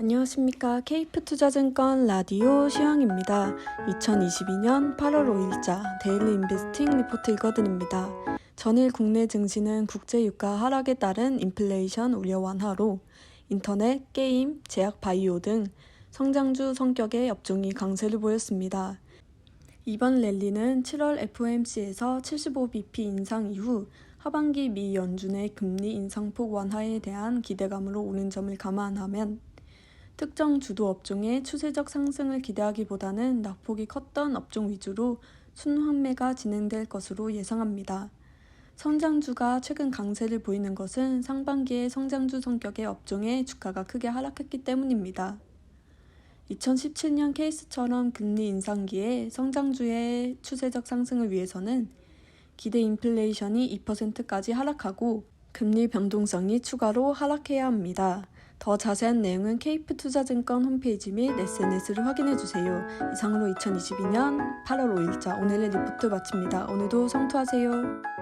안녕하십니까. 케이프 투자증권 라디오 시황입니다. 2022년 8월 5일자 데일리 인베스팅 리포트 읽어드립니다. 전일 국내 증시는 국제 유가 하락에 따른 인플레이션 우려 완화로 인터넷, 게임, 제약 바이오 등 성장주 성격의 업종이 강세를 보였습니다. 이번 랠리는 7월 FOMC에서 75bp 인상 이후 하반기 미 연준의 금리 인상폭 완화에 대한 기대감으로 오른 점을 감안하면 특정 주도 업종의 추세적 상승을 기대하기보다는 낙폭이 컸던 업종 위주로 순환매가 진행될 것으로 예상합니다. 성장주가 최근 강세를 보이는 것은 상반기에 성장주 성격의 업종의 주가가 크게 하락했기 때문입니다. 2017년 케이스처럼 금리 인상기에 성장주의 추세적 상승을 위해서는 기대 인플레이션이 2%까지 하락하고 금리 변동성이 추가로 하락해야 합니다. 더 자세한 내용은 케이프투자증권 홈페이지 및 SNS를 확인해 주세요. 이상으로 2022년 8월 5일자 오늘의 리포트 마칩니다. 오늘도 성투하세요.